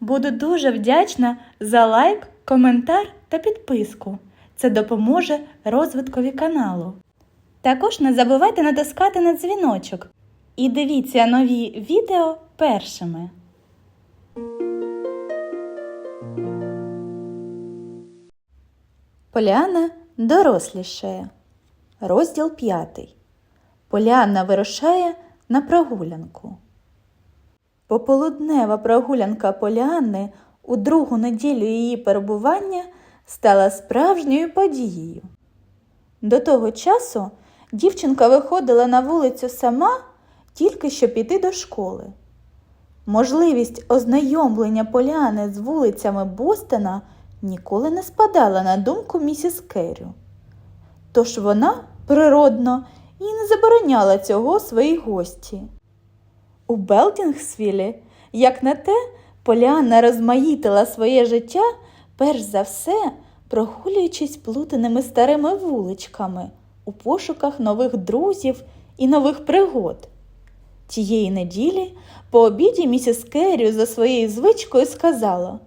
Буду дуже вдячна за лайк, коментар та підписку. Це допоможе розвиткові каналу. Також не забувайте натискати на дзвіночок і дивіться нові відео першими. Поляна дорослішає. Розділ п'ятий. Поляна вирушає на прогулянку. Пополуднева прогулянка Поліанни у другу неділю її перебування стала справжньою подією. До того часу дівчинка виходила на вулицю сама, тільки щоб піти до школи. Можливість ознайомлення Поліани з вулицями Бостона ніколи не спадала на думку місіс Керрю. Тож вона природно і не забороняла цього своїй гості. У Белдінгсвілі, як на те, Поліанна розмаїтила своє життя, перш за все, прогулюючись плутаними старими вуличками у пошуках нових друзів і нових пригод. Тієї неділі по обіді місіс Керрю за своєю звичкою сказала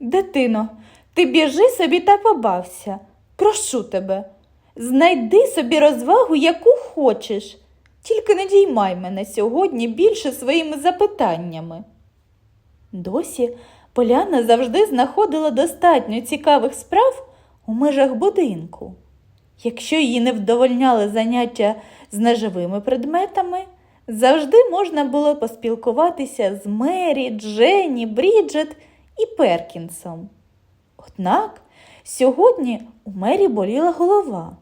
Дитино, ти біжи собі та побався. Прошу тебе, знайди собі розвагу, яку хочеш. Тільки не діймай мене сьогодні більше своїми запитаннями. Досі Поляна завжди знаходила достатньо цікавих справ у межах будинку. Якщо її не вдовольняли заняття з неживими предметами, завжди можна було поспілкуватися з Мері, Дженні, Бріджет і Перкінсом. Однак сьогодні у Мері боліла голова.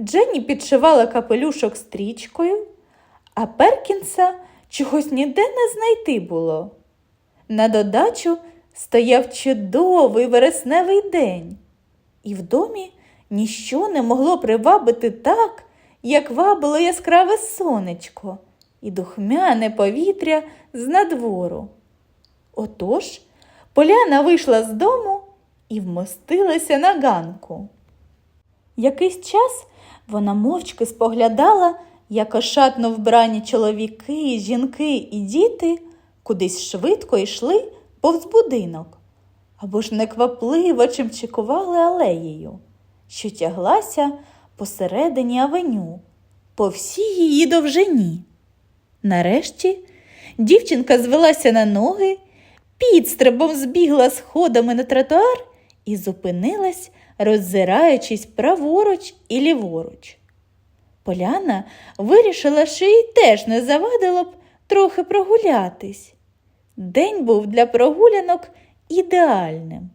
Дженні підшивала капелюшок стрічкою, а Перкінса чогось ніде не знайти було. На додачу стояв чудовий вересневий день, і в домі ніщо не могло привабити так, як вабило яскраве сонечко і духмяне повітря з надвору. Отож, Поляна вийшла з дому і вмостилася на ганку. Якийсь час вона мовчки споглядала, як ошатно вбрані чоловіки, жінки і діти кудись швидко йшли повз будинок або ж неквапливо чимчикували алеєю, що тяглася посередині авеню, по всій її довжині. Нарешті дівчинка звелася на ноги, підстрибом збігла сходами на тротуар і зупинилась, роззираючись праворуч і ліворуч. Поляна вирішила, що їй теж не завадило б трохи прогулятись. День був для прогулянок ідеальним.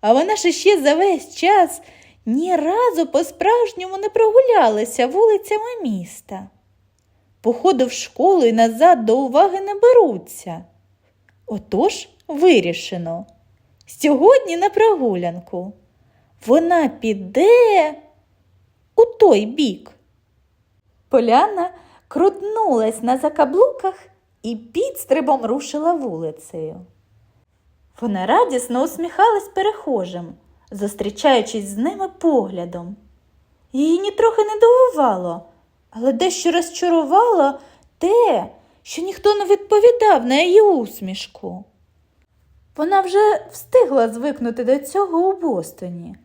А вона ж ще за весь час ні разу по-справжньому не прогулялася вулицями міста. Походи в школу і назад до уваги не беруться. Отож вирішено. Сьогодні на прогулянку. Вона піде у той бік. Поляна крутнулась на закаблуках і підстрибом рушила вулицею. Вона радісно усміхалась перехожим, зустрічаючись з ними поглядом. Її нітрохи не дивувало, але дещо розчарувало те, що ніхто не відповідав на її усмішку. Вона вже встигла звикнути до цього у Бостоні,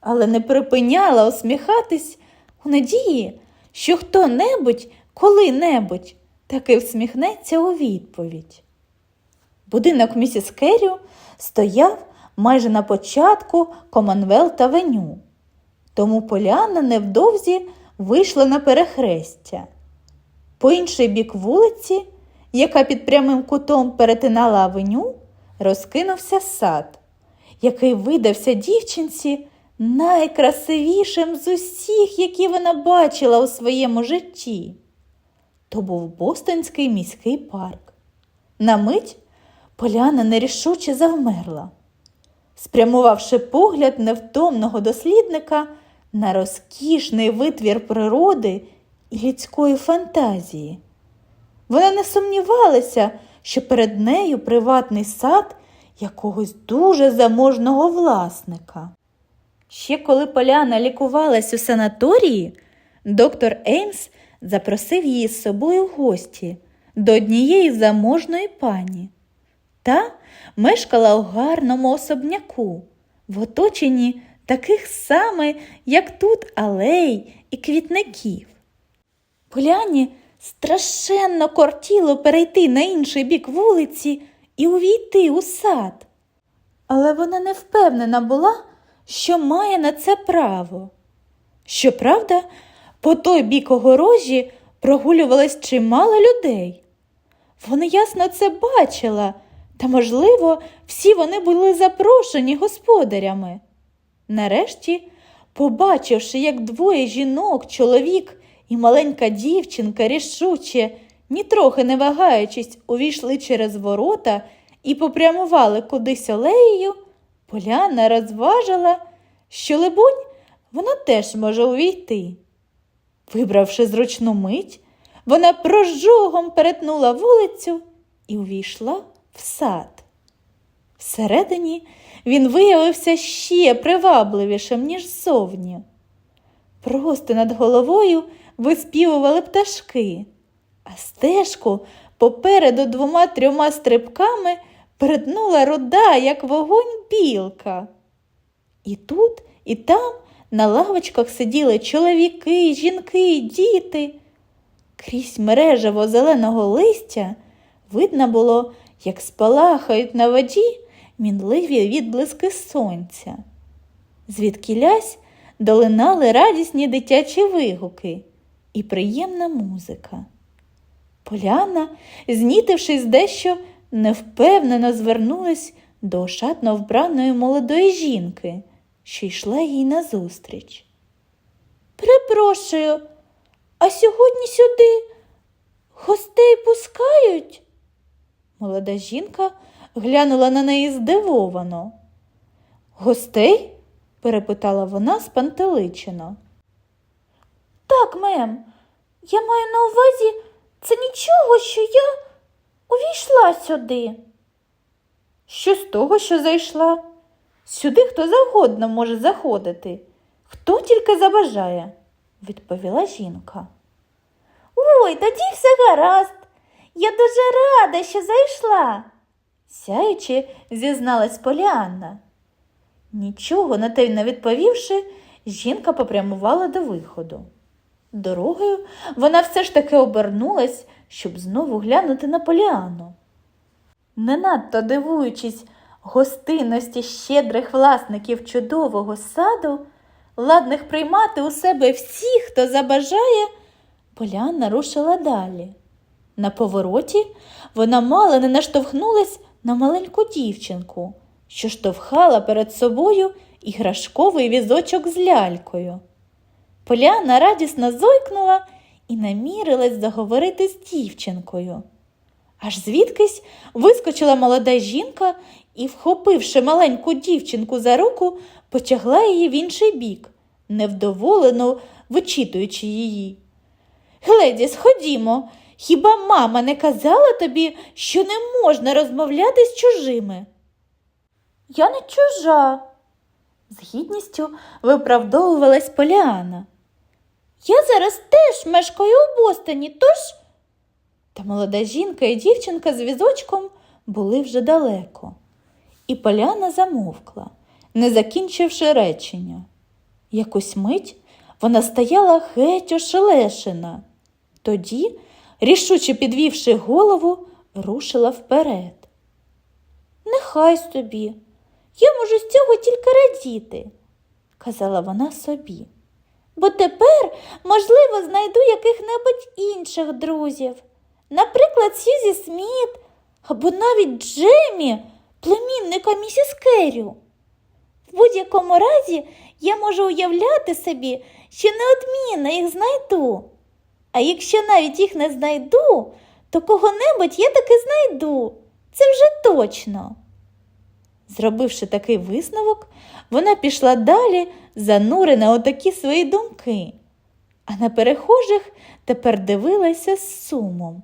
але не припиняла усміхатись у надії, що хто-небудь коли-небудь таки всміхнеться у відповідь. Будинок місіс Керрю стояв майже на початку Комонвелт Авеню, тому Поляна невдовзі вийшла на перехрестя. По інший бік вулиці, яка під прямим кутом перетинала авеню, розкинувся сад, який видався дівчинці найкрасивішим з усіх, які вона бачила у своєму житті. То був Бостонський міський парк. На мить Поляна нерішуче завмерла, спрямувавши погляд невтомного дослідника на розкішний витвір природи і людської фантазії. Вона не сумнівалася, що перед нею приватний сад якогось дуже заможного власника. Ще коли Поляна лікувалась у санаторії, доктор Еймс запросив її з собою в гості до однієї заможної пані. Та мешкала у гарному особняку, в оточенні таких саме, як тут алей і квітників. Поляні страшенно кортіло перейти на інший бік вулиці і увійти у сад. Але вона не впевнена була, що має на це право. Щоправда, по той бік огорожі прогулювалось чимало людей. Вона ясно це бачила, та, можливо, всі вони були запрошені господарями. Нарешті, побачивши, як двоє жінок, чоловік і маленька дівчинка рішуче, нітрохи не вагаючись, увійшли через ворота і попрямували кудись алеєю, Поляна розважила, що, либонь, вона теж може увійти. Вибравши зручну мить, вона прожогом перетнула вулицю і увійшла в сад. Всередині він виявився ще привабливішим, ніж ззовні. Просто над головою виспівували пташки, а стежку попереду двома трьома стрибками перетнула руда, як вогонь білка. І тут, і там на лавочках сиділи чоловіки, жінки, діти. Крізь мережево зеленого листя видно було, як спалахають на воді мінливі відблиски сонця. Звідкілясь долинали радісні дитячі вигуки і приємна музика. Поляна, знітившись дещо, невпевнено звернулась до ошатно вбраної молодої жінки, що йшла їй назустріч. Перепрошую, а сьогодні сюди гостей пускають? Молода жінка глянула на неї здивовано. Гостей? перепитала вона спантеличено. Так, мем, я маю на увазі це нічого, що я увійшла сюди. Що з того, що зайшла? Сюди хто завгодно може заходити, хто тільки забажає, відповіла жінка. Ой, тоді все гаразд. Я дуже рада, що зайшла, сяючи, зізналась Поліанна. Нічого на те не відповівши, жінка попрямувала до виходу. Дорогою вона все ж таки обернулась, щоб знову глянути на Поліану. Не надто дивуючись гостинності щедрих власників чудового саду, ладних приймати у себе всіх, хто забажає, Поляна рушила далі. На повороті вона мало не наштовхнулась на маленьку дівчинку, що штовхала перед собою іграшковий візочок з лялькою. Поляна радісно зойкнула і намірилась заговорити з дівчинкою. Аж звідкись вискочила молода жінка і, вхопивши маленьку дівчинку за руку, потягла її в інший бік, невдоволено вичитуючи її. Гледіс, ходімо, хіба мама не казала тобі, що не можна розмовляти з чужими? Я не чужа, з гідністю виправдовувалась Поліана. Я зараз теж мешкаю у Бостоні, тож. Та молода жінка і дівчинка з візочком були вже далеко, і Поляна замовкла, не закінчивши речення. Якусь мить вона стояла геть ошелешена. Тоді, рішуче підвівши голову, рушила вперед. Нехай собі, я можу з цього тільки радіти, казала вона собі. Бо тепер, можливо, знайду яких-небудь інших друзів, наприклад, Сьюзі Сміт або навіть Джемі, племінника місіс Керрю. В будь-якому разі я можу уявляти собі, що неодмінно їх знайду. А якщо навіть їх не знайду, то кого-небудь я таки знайду. Це вже точно. Зробивши такий висновок, вона пішла далі, занурена у такі свої думки, а на перехожих тепер дивилася з сумом.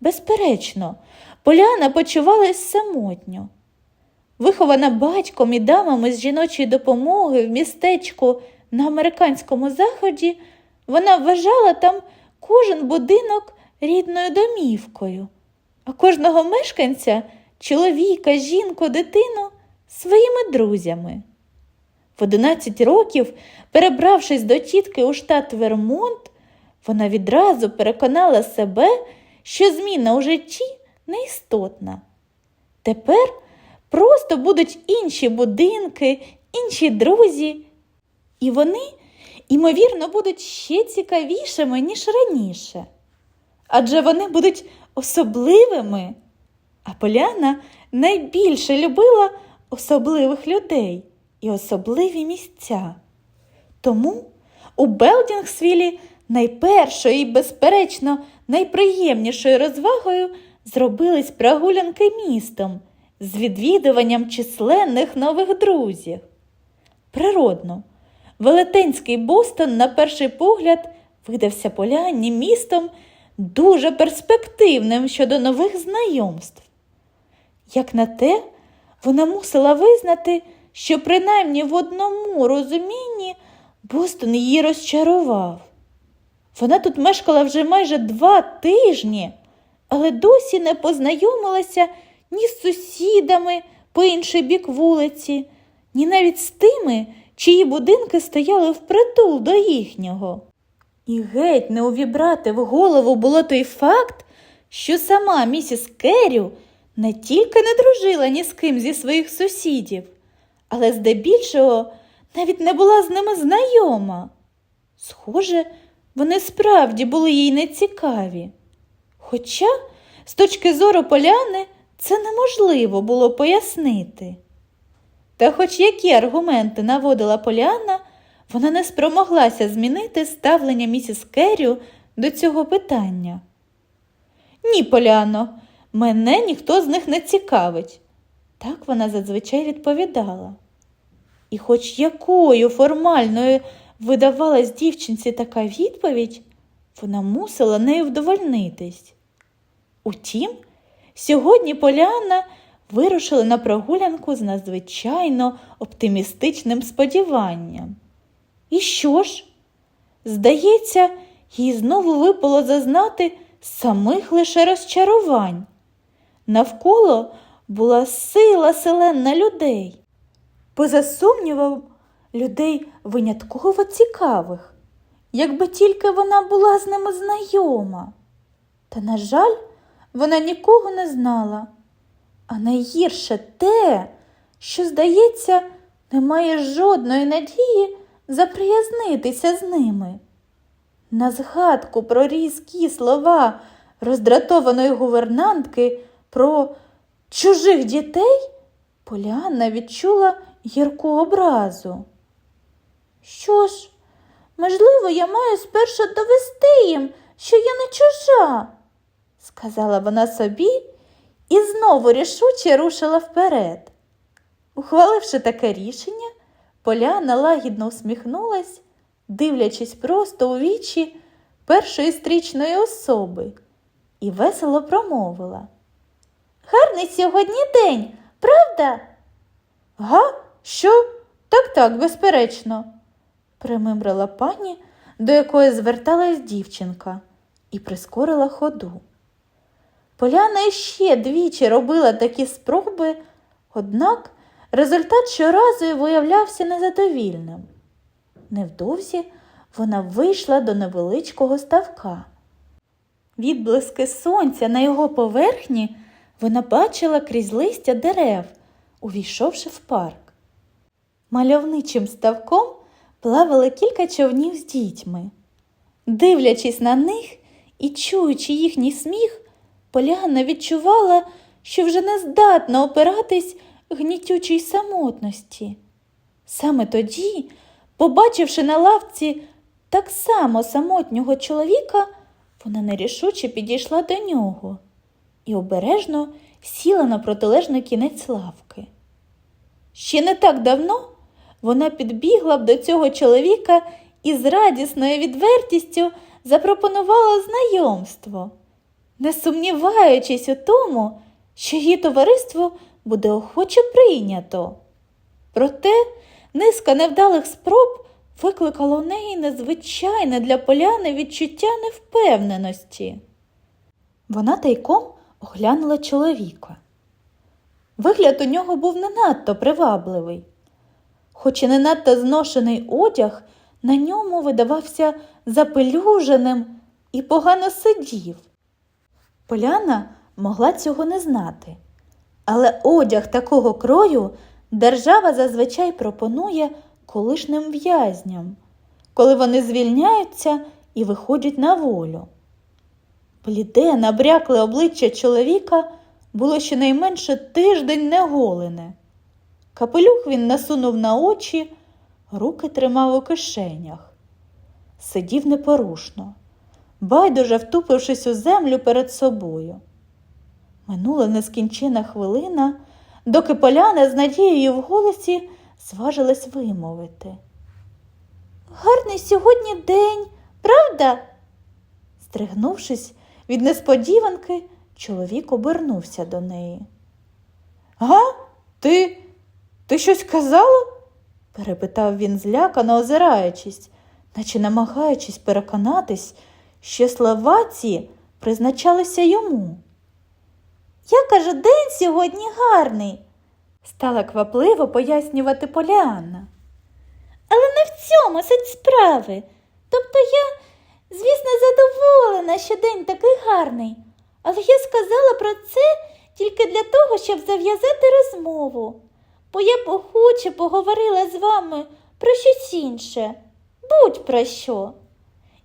Безперечно, Поляна почувалась самотньо. Вихована батьком і дамами з жіночої допомоги в містечку на американському заході, вона вважала там кожен будинок рідною домівкою, а кожного мешканця чоловіка, жінку, дитину своїми друзями. В 11 років, перебравшись до тітки у штат Вермонт, вона відразу переконала себе, що зміна у житті неістотна. Тепер просто будуть інші будинки, інші друзі, і вони, ймовірно, будуть ще цікавішими, ніж раніше. Адже вони будуть особливими. А Поляна найбільше любила особливих людей і особливі місця. Тому у Белдінгсвілі найпершою і, безперечно, найприємнішою розвагою зробились прогулянки містом з відвідуванням численних нових друзів. Природно, велетенський Бостон, на перший погляд, видався Поляні містом дуже перспективним щодо нових знайомств. Як на те, вона мусила визнати, що принаймні в одному розумінні Бостон її розчарував. Вона тут мешкала вже майже два тижні, але досі не познайомилася ні з сусідами по інший бік вулиці, ні навіть з тими, чиї будинки стояли впритул до їхнього. І геть не увібрати в голову було той факт, що сама місіс Керрю не тільки не дружила ні з ким зі своїх сусідів, але здебільшого навіть не була з ними знайома. Схоже, вони справді були їй нецікаві. Хоча, з точки зору поляни, це неможливо було пояснити. Та хоч які аргументи наводила Поляна, вона не спромоглася змінити ставлення місіс Керрю до цього питання. Ні, Поляно, мене ніхто з них не цікавить. Так вона зазвичай відповідала. І хоч якою формальною видавалась дівчинці така відповідь, вона мусила нею вдовольнитись. Утім, сьогодні Поляна вирушила на прогулянку з надзвичайно оптимістичним сподіванням. І що ж? Здається, їй знову випало зазнати самих лише розчарувань. Навколо була сила селена людей. Поза сумнівом, людей винятково цікавих, якби тільки вона була з ними знайома. Та, на жаль, вона нікого не знала. А найгірше те, що, здається, немає жодної надії заприязнитися з ними. На згадку про різкі слова роздратованої гувернантки про чужих дітей Поліанна відчула гірку образу. Що ж, можливо, я маю спершу довести їм, що я не чужа, сказала вона собі і знову рішуче рушила вперед. Ухваливши таке рішення, Поляна лагідно усміхнулась, дивлячись просто у вічі першої стрічної особи, і весело промовила. Гарний сьогодні день, правда? Га? Що? Так, так, безперечно, примимрила пані, до якої зверталась дівчинка, і прискорила ходу. Поляна ще двічі робила такі спроби, однак результат щоразу виявлявся незадовільним. Невдовзі вона вийшла до невеличкого ставка. Відблиски сонця на його поверхні вона бачила крізь листя дерев, увійшовши в парк. Мальовничим ставком плавали кілька човнів з дітьми. Дивлячись на них і чуючи їхній сміх, Поляна відчувала, що вже не здатна опиратись гнітючій самотності. Саме тоді, побачивши на лавці так само самотнього чоловіка, вона нерішуче підійшла до нього і обережно сіла на протилежний кінець лавки. Ще не так давно вона підбігла б до цього чоловіка і з радісною відвертістю запропонувала знайомство, не сумніваючись у тому, що її товариство буде охоче прийнято. Проте низка невдалих спроб викликала у неї незвичайне для поляни відчуття невпевненості. Вона тайком оглянула чоловіка. Вигляд у нього був не надто привабливий. Хоч і не надто зношений одяг, на ньому видавався запелюженим і погано сидів. Поляна могла цього не знати, але одяг такого крою держава зазвичай пропонує колишнім в'язням, коли вони звільняються і виходять на волю. Бліде, набрякле обличчя чоловіка було щонайменше тиждень неголене. Капелюх він насунув на очі, руки тримав у кишенях. Сидів непорушно, байдуже втупившись у землю перед собою. Минула нескінчена хвилина, доки поляна з надією в голосі зважилась вимовити. Гарний сьогодні день, правда? Стригнувшись від несподіванки, чоловік обернувся до неї. Га? Ти ти щось казала? перепитав він злякано, озираючись, наче намагаючись переконатись, що слова ці призначалися йому. Я кажу, день сьогодні гарний, стала квапливо пояснювати Поліанна. Але не в цьому суть справи. Тобто я, звісно, задоволена, що день такий гарний, але я сказала про це тільки для того, щоб зав'язати розмову, бо я б охоче поговорила з вами про щось інше, будь про що.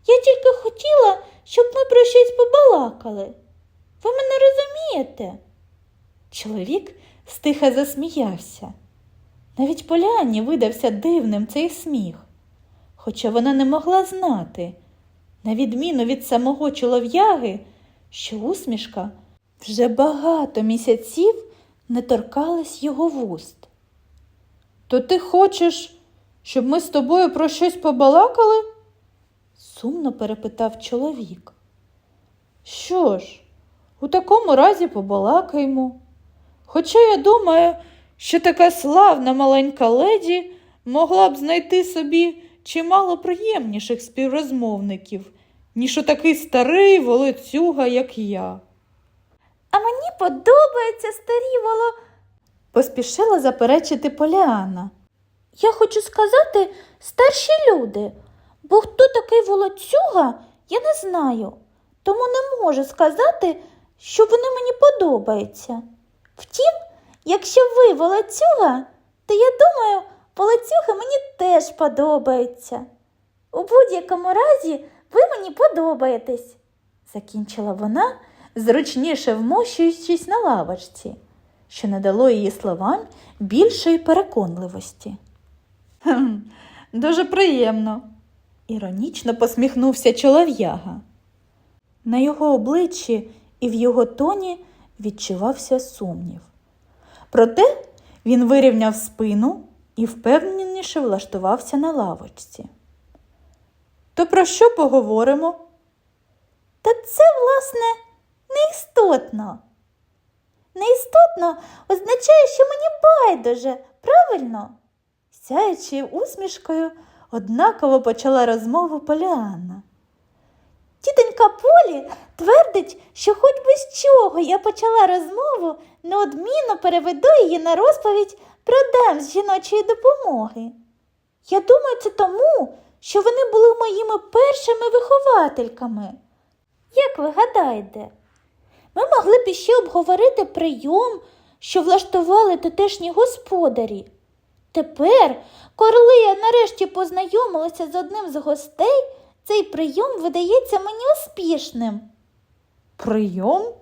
Я тільки хотіла, щоб ми про щось побалакали. Ви мене розумієте? Чоловік стиха засміявся. Навіть Поляні видався дивним цей сміх, хоча вона не могла знати, на відміну від самого чолов'яги, що усмішка вже багато місяців не торкалась його вуст. То ти хочеш, щоб ми з тобою про щось побалакали? сумно перепитав чоловік. Що ж, у такому разі побалакаймо. Хоча я думаю, що така славна маленька леді могла б знайти собі чимало приємніших співрозмовників, ніж отакий старий волоцюга, як я. А мені подобаються старі воло. поспішила заперечити Поліана. Я хочу сказати старші люди, бо хто такий волоцюга, я не знаю, тому не можу сказати, що вони мені подобаються. Втім, якщо ви волоцюга, то я думаю, волоцюги мені теж подобаються. У будь-якому разі ви мені подобаєтесь, закінчила вона, зручніше вмощуючись на лавочці, що не дало її словам більшої переконливості. «Хм, Дуже приємно, іронічно посміхнувся чолов'яга. На його обличчі і в його тоні відчувався сумнів. Проте він вирівняв спину і впевненіше влаштувався на лавочці. То про що поговоримо? Та це, власне, неістотно. Неістотно означає, що мені байдуже, правильно? Сяючи усмішкою, однаково почала розмову Поліанна. Тітонька Полі твердить, що хоч би з чого я почала розмову, неодмінно переведу її на розповідь про дам з жіночої допомоги. Я думаю, це тому, що вони були моїми першими виховательками. Як ви гадаєте, ми могли б іще обговорити прийом, що влаштували тутешні господарі. Тепер, коли я нарешті познайомилася з одним з гостей, цей прийом видається мені успішним. Прийом?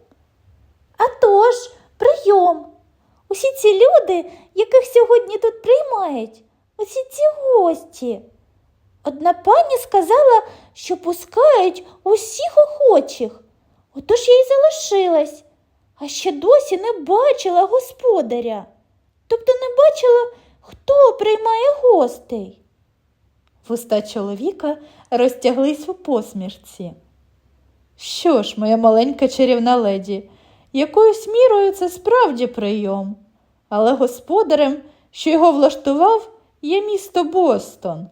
А тож, прийом. Усі ці люди, яких сьогодні тут приймають, усі ці гості. Одна пані сказала, що пускають усіх охочих. Отож я й залишилась, а ще досі не бачила господаря. Тобто не бачила, хто приймає гостей. Вуста чоловіка розтяглись у посмішці. Що ж, моя маленька чарівна леді, якоюсь мірою це справді прийом, але господарем, що його влаштував, є місто Бостон.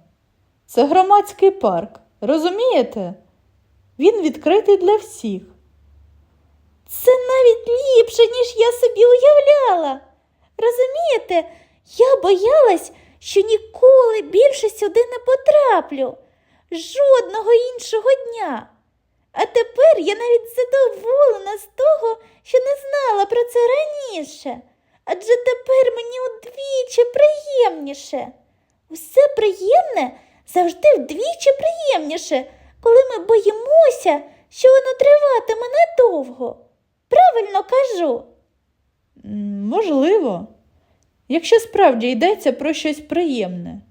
Це громадський парк, розумієте? Він відкритий для всіх. Це навіть ліпше, ніж я собі уявляла. Розумієте, я боялась, що ніколи більше сюди не потраплю. Жодного іншого дня. А тепер я навіть задоволена з того, що не знала про це раніше. Адже тепер мені удвічі приємніше. Усе приємне завжди вдвічі приємніше, коли ми боїмося, що воно триватиме недовго. Правильно кажу. Можливо, якщо справді йдеться про щось приємне.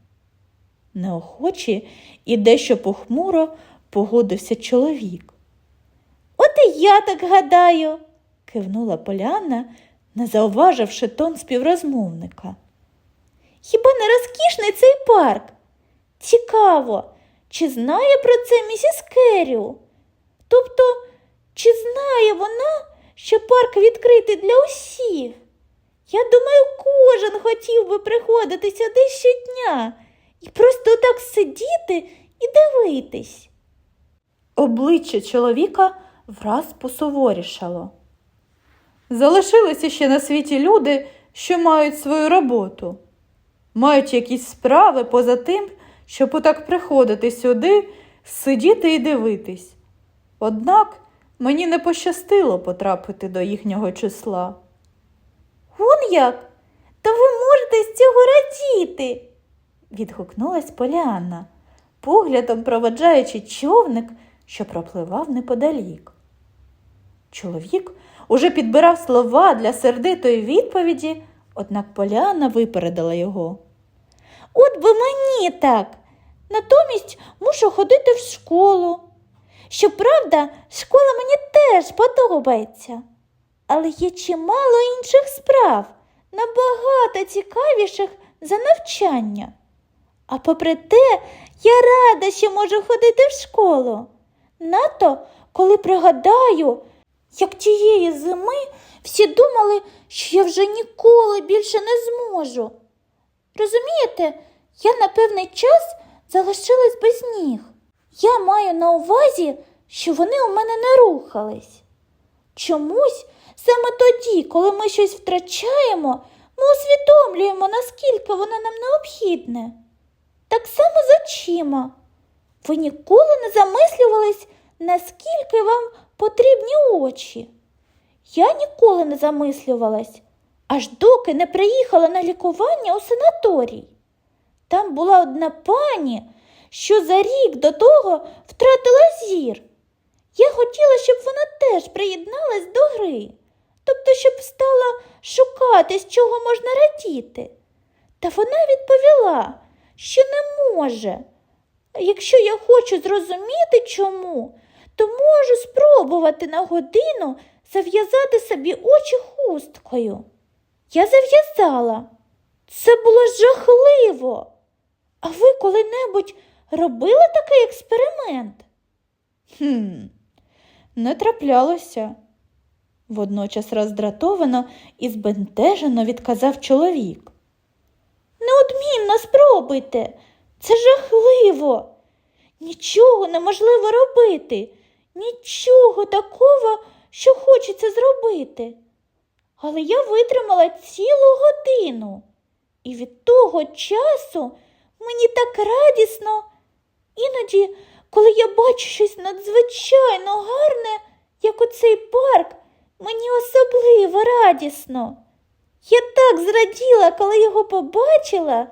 Неохоче і дещо похмуро погодився чоловік. От і я так гадаю. Кивнула Поляна, не зауваживши тон співрозмовника. Хіба не розкішний цей парк? Цікаво, чи знає про це місіс Керріу? Тобто, чи знає вона, що парк відкритий для усіх? Я думаю, кожен хотів би приходити сюди щодня і просто так сидіти і дивитись. Обличчя чоловіка враз посуворішало. Залишилися ще на світі люди, що мають свою роботу, мають якісь справи поза тим, щоб отак приходити сюди, сидіти і дивитись. Однак мені не пощастило потрапити до їхнього числа. Вон як? То ви можете з цього радіти. відгукнулась Поліанна, поглядом проводжаючи човник, що пропливав неподалік. Чоловік уже підбирав слова для сердитої відповіді, однак Поліанна випередила його. От би мені так. Натомість мушу ходити в школу. Щоправда, школа мені теж подобається. Але є чимало інших справ, набагато цікавіших за навчання. А попри те, я рада, що можу ходити в школу. Надто, коли пригадаю, як тієї зими всі думали, що я вже ніколи більше не зможу. Розумієте, я на певний час залишилась без ніг. Я маю на увазі, що вони у мене не рухались. Чомусь саме тоді, коли ми щось втрачаємо, ми усвідомлюємо, наскільки воно нам необхідне. Так само з очима. Ви ніколи не замислювались, наскільки вам потрібні очі. Я ніколи не замислювалась, аж доки не приїхала на лікування у санаторій. Там була одна пані, що за рік до того втратила зір. Я хотіла, щоб вона теж приєдналась до гри, тобто, щоб стала шукати, з чого можна радіти. Та вона відповіла, що не може. Якщо я хочу зрозуміти чому, то можу спробувати на годину зав'язати собі очі хусткою. Я зав'язала. Це було жахливо. А ви коли-небудь робили такий експеримент? Хм, не траплялося. Водночас роздратовано і збентежено відказав чоловік. Неодмінно спробуйте. Це жахливо. Нічого неможливо робити, нічого такого, що хочеться зробити. Але я витримала цілу годину, і від того часу мені так радісно. Іноді, коли я бачу щось надзвичайно гарне, як оцей парк, мені особливо радісно. Я так зраділа, коли його побачила,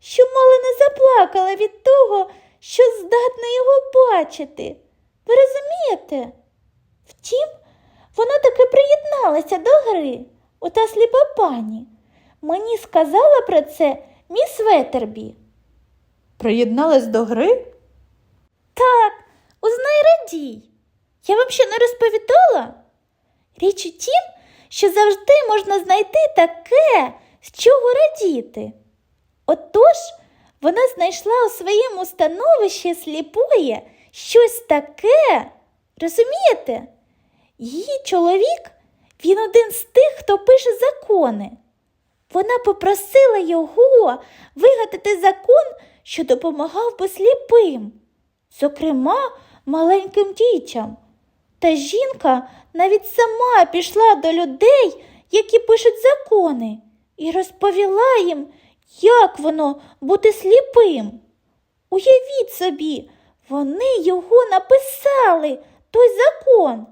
що мало не заплакала від того, що здатна його бачити. Ви розумієте? Втім, вона таки приєдналася до гри, ота сліпа пані. Мені сказала про це міс Ветербі. Приєдналась до гри? Так, узнай радій. Я вам ще не розповідала? Річ у тім, що завжди можна знайти таке, з чого радіти. Отож, вона знайшла у своєму становищі сліпоє щось таке. Розумієте? Її чоловік, він один з тих, хто пише закони. Вона попросила його вигадати закон, що допомагав би сліпим, зокрема, маленьким дітям. Та жінка навіть сама пішла до людей, які пишуть закони, і розповіла їм, як воно бути сліпим. Уявіть собі, вони його написали, той закон.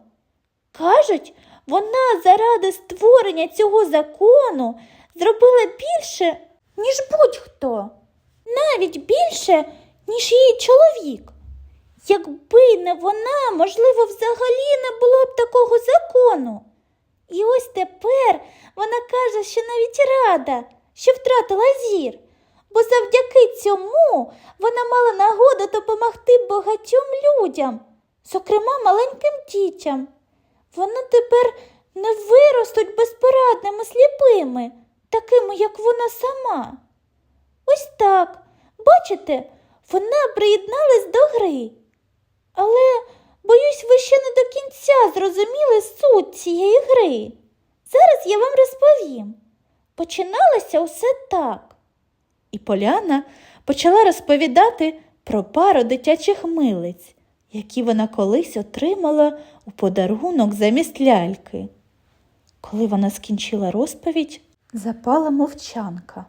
Кажуть, вона заради створення цього закону зробила більше, ніж будь-хто, навіть більше, ніж її чоловік. Якби не вона, можливо, взагалі не було б такого закону. І ось тепер вона каже, що навіть рада, що втратила зір, бо завдяки цьому вона мала нагоду допомогти багатьом людям, зокрема маленьким дітям. Вони тепер не виростуть безпорадними сліпими, такими, як вона сама. Ось так, бачите, вона приєдналась до гри. Але, боюсь, ви ще не до кінця зрозуміли суть цієї гри. Зараз я вам розповім. Починалося усе так. І Поляна почала розповідати про пару дитячих милиць, які вона колись отримала у подарунок замість ляльки. Коли вона скінчила розповідь, запала мовчанка.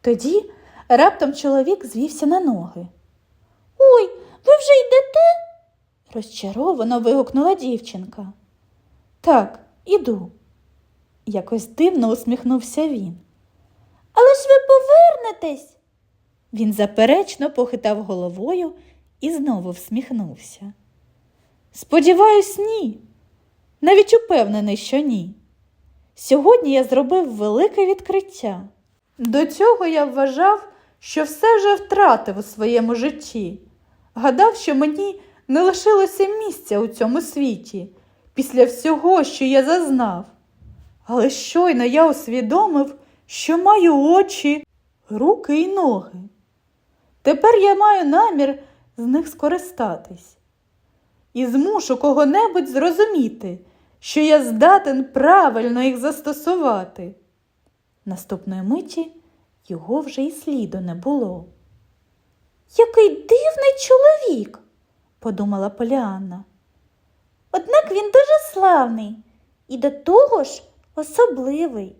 Тоді раптом чоловік звівся на ноги. Ой, ви вже йдете? Розчаровано вигукнула дівчинка. Так, іду. Якось дивно усміхнувся він. Але ж ви повернетесь. Він заперечно похитав головою і знову всміхнувся. Сподіваюсь, ні. Навіть упевнений, що ні. Сьогодні я зробив велике відкриття. До цього я вважав, що все вже втратив у своєму житті. Гадав, що мені не лишилося місця у цьому світі після всього, що я зазнав. Але щойно я усвідомив, що маю очі, руки і ноги. Тепер я маю намір з них скористатись і змушу кого-небудь зрозуміти, що я здатен правильно їх застосувати. Наступної миті його вже й сліду не було. Який дивний чоловік, подумала Поліанна. однак він дуже славний і до того ж особливий.